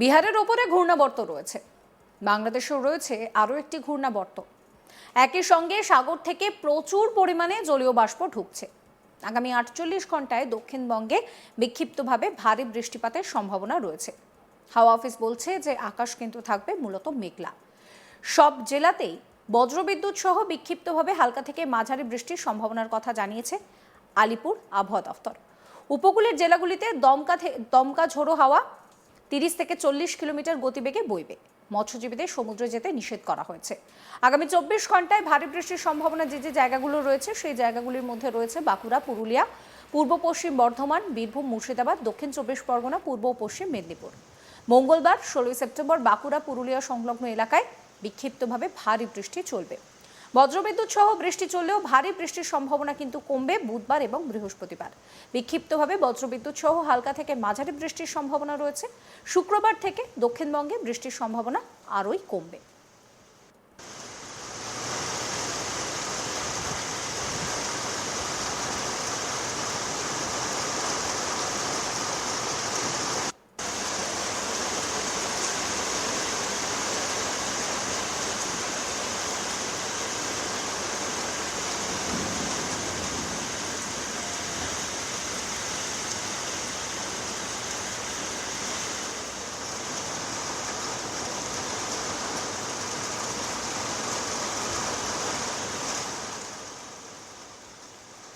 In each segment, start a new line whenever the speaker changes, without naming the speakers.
বিহারের ওপরে ঘূর্ণাবর্ত রয়েছে। বাংলাদেশেও রয়েছে আরও একটি ঘূর্ণাবর্ত। একই সঙ্গে সাগর থেকে প্রচুর পরিমাণে জলীয় বাষ্প ঢুকছে। আগামী আটচল্লিশ ঘন্টায় দক্ষিণবঙ্গে বিক্ষিপ্তভাবে ভারী বৃষ্টিপাতের সম্ভাবনা রয়েছে। হাওয়া অফিস বলছে যে আকাশ কিন্তু থাকবে মূলত মেঘলা। সব জেলাতেই বজ্রবিদ্যুৎ সহ বিক্ষিপ্তভাবে হালকা থেকে মাঝারি বৃষ্টির সম্ভাবনার কথা জানিয়েছে আলিপুর আবহাওয়া দফতর। উপকূলের জেলাগুলিতে দমকা দমকা ঝোড়ো হাওয়া তিরিশ থেকে চল্লিশ কিলোমিটার গতিবেগে বইবে। মৎস্যজীবীদের সমুদ্রে যেতে নিষেধ করা হয়েছে। আগামী চব্বিশ ঘন্টায় ভারী বৃষ্টির সম্ভাবনা যে যে জায়গাগুলো রয়েছে, সেই জায়গাগুলির মধ্যে রয়েছে বাঁকুড়া, পুরুলিয়া, পূর্ব পশ্চিম বর্ধমান, বীরভূম, মুর্শিদাবাদ, দক্ষিণ চব্বিশ পরগনা, পূর্ব ও পশ্চিম মেদিনীপুর। মঙ্গলবার, ষোলোই সেপ্টেম্বর, বাঁকুড়া, পুরুলিয়া সংলগ্ন এলাকায় বিক্ষিপ্তভাবে ভারী বৃষ্টি চলবে। বজ্রবিদ্যুৎ সহ বৃষ্টি চললেও ভারী বৃষ্টির সম্ভাবনা কিন্তু কমবে বুধবার এবং বৃহস্পতিবার। বিক্ষিপ্তভাবে বজ্রবিদ্যুৎ সহ হালকা থেকে মাঝারি বৃষ্টির সম্ভাবনা রয়েছে। শুক্রবার থেকে দক্ষিণবঙ্গে বৃষ্টির সম্ভাবনা আরোই কমবে।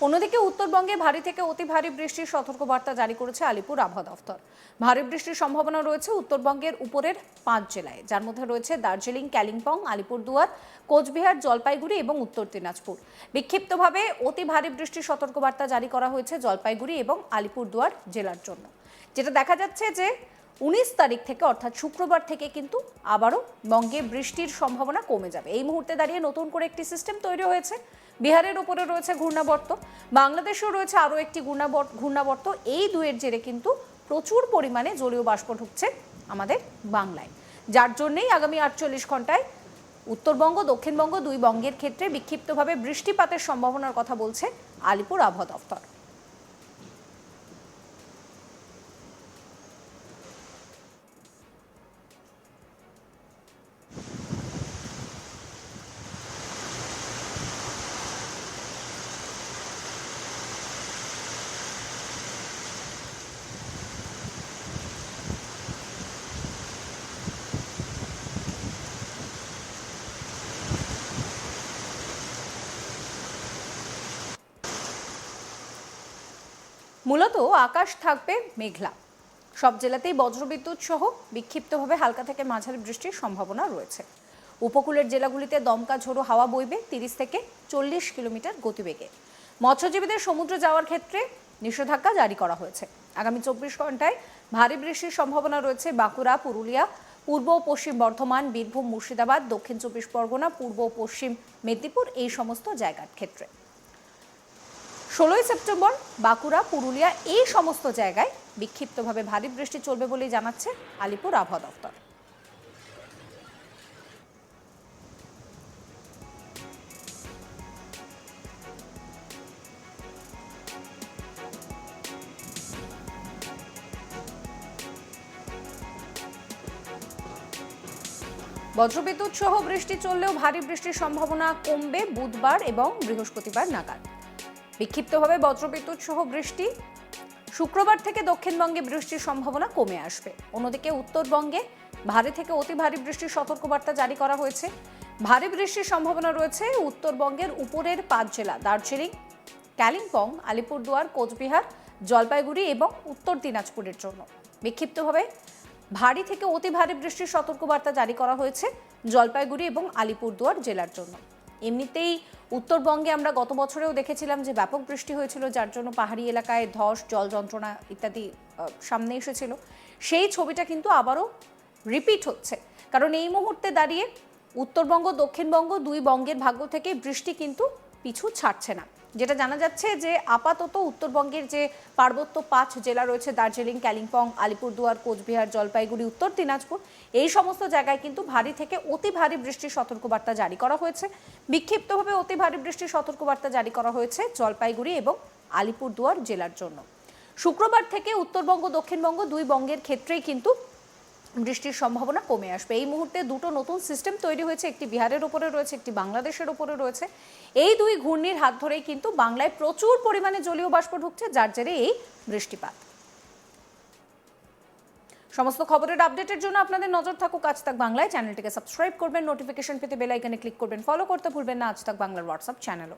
অন্যদিকে উত্তরবঙ্গে ভারী থেকে অতি ভারী বৃষ্টির সতর্কবার্তা জারি করেছে আলিপুর আবহাওয়া দফতর। ভারী বৃষ্টির সম্ভাবনা রয়েছে উত্তরবঙ্গের উপরের পাঁচ জেলায়। যার মধ্যে রয়েছে দার্জিলিং কালিম্পং আলিপুরদুয়ার, কোচবিহার, জলপাইগুড়ি এবং উত্তর দিনাজপুর। বিক্ষিপ্তভাবে অতি ভারী বৃষ্টির সতর্কবার্তা জারি করা হয়েছে জলপাইগুড়ি এবং আলিপুরদুয়ার জেলার জন্য। যেটা দেখা যাচ্ছে যে উনিশ তারিখ থেকে অর্থাৎ শুক্রবার থেকে কিন্তু আবারও বঙ্গে বৃষ্টির সম্ভাবনা কমে যাবে। এই মুহূর্তে দাঁড়িয়ে নতুন করে একটি সিস্টেম তৈরি হয়েছে। বিহারের উপরে রয়েছে ঘূর্ণাবর্ত, বাংলাদেশেও রয়েছে আরও একটি ঘূর্ণাবর্ত ঘূর্ণাবর্ত। এই দুয়ের জেরে কিন্তু প্রচুর পরিমাণে জলীয় বাষ্প ঢুকছে আমাদের বাংলায়। যার জন্যেই আগামী আটচল্লিশ ঘন্টায় উত্তরবঙ্গ, দক্ষিণবঙ্গ দুই বঙ্গের ক্ষেত্রে বিক্ষিপ্তভাবে বৃষ্টিপাতের সম্ভাবনার কথা বলছে আলিপুর আবহাওয়া দফতর মূলত আকাশ থাকবে মেঘলা। সব জেলাতেই বজ্রবিদ্যুৎ সহ বিক্ষিপ্তভাবে হালকা থেকে মাঝারি বৃষ্টির সম্ভাবনা রয়েছে। উপকূলের জেলাগুলিতে দমকা ঝোড়ো হাওয়া বইবে তিরিশ থেকে চল্লিশ কিলোমিটার গতিবেগে। মৎস্যজীবীদের সমুদ্রে যাওয়ার ক্ষেত্রে নিষেধাজ্ঞা জারি করা হয়েছে। আগামী চব্বিশ ঘন্টায় ভারী বৃষ্টির সম্ভাবনা রয়েছে বাঁকুড়া, পুরুলিয়া, পূর্ব ও পশ্চিম বর্ধমান, বীরভূম, মুর্শিদাবাদ, দক্ষিণ চব্বিশ পরগনা, পূর্ব ও পশ্চিম মেদিনীপুর এই সমস্ত জায়গার ক্ষেত্রে। ষোলোই সেপ্টেম্বর বাঁকুড়া, পুরুলিয়া এই সমস্ত জায়গায় বিক্ষিপ্তভাবে ভারী বৃষ্টি চলবে বলেই জানাচ্ছে আলিপুর আবহাওয়া দপ্তর। বজ্রবিদ্যুৎ সহ বৃষ্টি চললেও ভারী বৃষ্টির সম্ভাবনা কমবে বুধবার এবং বৃহস্পতিবার নাগাদ। বিক্ষিপ্তভাবে বজ্রবিদ্যুৎ সহ বৃষ্টি। শুক্রবার থেকে দক্ষিণবঙ্গে বৃষ্টির সম্ভাবনা কমে আসবে। অন্যদিকে উত্তরবঙ্গে ভারী থেকে অতি ভারী বৃষ্টির সতর্কবার্তা জারি করা হয়েছে। ভারী বৃষ্টির সম্ভাবনা রয়েছে উত্তরবঙ্গের উপরের পাঁচ জেলা, দার্জিলিং, কালিম্পং, আলিপুরদুয়ার, কোচবিহার, জলপাইগুড়ি এবং উত্তর দিনাজপুরের জন্য। বিক্ষিপ্তভাবে ভারী থেকে অতি ভারী বৃষ্টির সতর্কবার্তা জারি করা হয়েছে জলপাইগুড়ি এবং আলিপুরদুয়ার জেলার জন্য। এমনিতেই উত্তরবঙ্গে আমরা গত বছরেও দেখেছিলাম যে ব্যাপক বৃষ্টি হয়েছিল, যার জন্য পাহাড়ি এলাকায় ধস, জল যন্ত্রণা ইত্যাদি সামনে এসেছিল। সেই ছবিটা কিন্তু আবারও রিপিট হচ্ছে। কারণ এই মুহূর্তে দাঁড়িয়ে উত্তরবঙ্গ, দক্ষিণবঙ্গ দুই বঙ্গের ভাগ্য থেকে বৃষ্টি কিন্তু পিছু ছাড়ছে না। যেটা জানা যাচ্ছে যে আপাতত উত্তরবঙ্গের যে পার্বত্য পাঁচ জেলা রয়েছে, দার্জিলিং, কালিম্পং, আলিপুরদুয়ার, কোচবিহার, জলপাইগুড়ি, উত্তর দিনাজপুর, এই সমস্ত জায়গায় কিন্তু ভারী থেকে অতি ভারী বৃষ্টির সতর্কবার্তা জারি করা হয়েছে। বিক্ষিপ্তভাবে অতি ভারী বৃষ্টির সতর্কবার্তা জারি করা হয়েছে জলপাইগুড়ি এবং আলিপুরদুয়ার জেলার জন্য। শুক্রবার থেকে উত্তরবঙ্গ, দক্ষিণবঙ্গ দুই বঙ্গের ক্ষেত্রেই কিন্তু বৃষ্টির সম্ভাবনা কমে আসবে। এই মুহূর্তে দুটো নতুন সিস্টেম তৈরি হয়েছে। একটি বিহারের ওপরে রয়েছে, একটি বাংলাদেশের ওপরে রয়েছে। এই দুই ঘূর্ণির হাত ধরেই কিন্তু বাংলায় প্রচুর পরিমাণে জলীয় বাষ্প ঢুকছে, যার জেরে এই বৃষ্টিপাত। সমস্ত খবরের আপডেটের জন্য আপনাদের নজর থাকুক আজ তাক বাংলায়। চ্যানেলটিকে সাবস্ক্রাইব করবেন নোটিফিকেশন পেতে বেল আইকনে ক্লিক করবেন ফলো করতে ভুলবেন না। আজ তাক বাংলার হোয়াটসঅ্যাপ চ্যানেলও